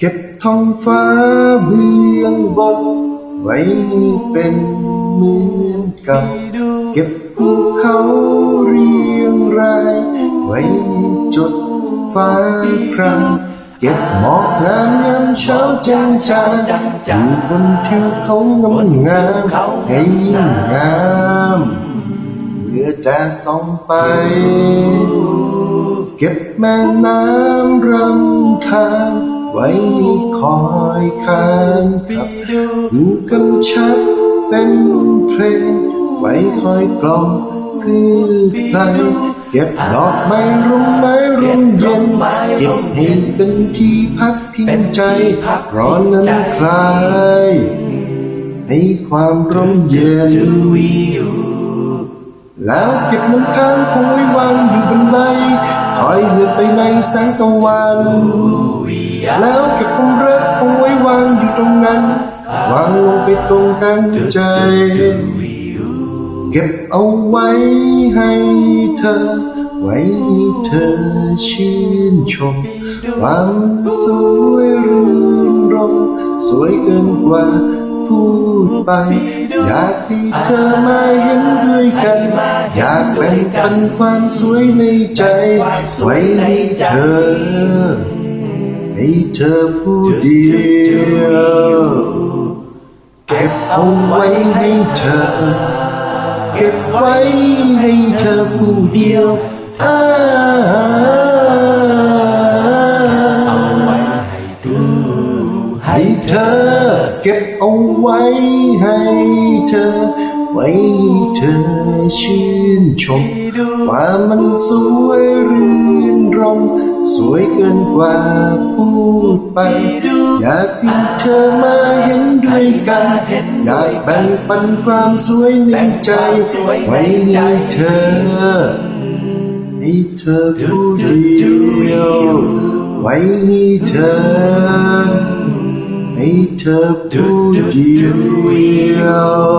เก็บท้องฟ้าเบื้องบน ไว้เป็นเหมือนกับ เก็บภูเขาเรียงราย ไว้จดฟ้าครามเก็บหมอกงามยามเช้าจางจางอยู่บนทิวเขางามงามให้ยิ่งงามเมื่อแต่ส่องไป เก็บแม่น้ำรำทาง ไว้คอยคานขับหูกำชับเป็นเพลง ไว้คอยกล่อมพืชไทยเก็บดอกไม้ร่มไม้ร่มเย็นเก็บให้เป็นที่พักพิงใจ ร้อนนั้นคลาย ให้ความร่มเย็น แล้วเก็บน้ำค้างคงไว้วางอยู่บนใบคอยเหลือไปในแสงตะวัน แล้วเก็บความรักคงไว้วางอยู่ตรงนั้น วางลงไปตรงกลางใจ เก็บเอาไว้ให้เธอ ไว้ให้เธอชื่นชมความสวยรื่นรมสวยเกินกว่า พูดไป อยากให้เธอมาเห็นด้วยกัน อยากแบ่งปันความสวยในใจ ไว้ให้เธอ ให้เธอผู้เดียวเก็บเอาไว้ให้เธอ เก็บไว้ให้เธอผู้เดียวอ้า ก็บเอาไว้ให้เธอ ไว้เธอชื่นชม ว่ามันสวยรื่นรม สวยเกินกว่าพูดไป อยากให้เธอมาเห็นด้วยกัน อยากแบ่งปันความสวยในใจ ไว้ให้เธอให้เธอผู้เดียวไว้ให้เธอ the boogie wheel.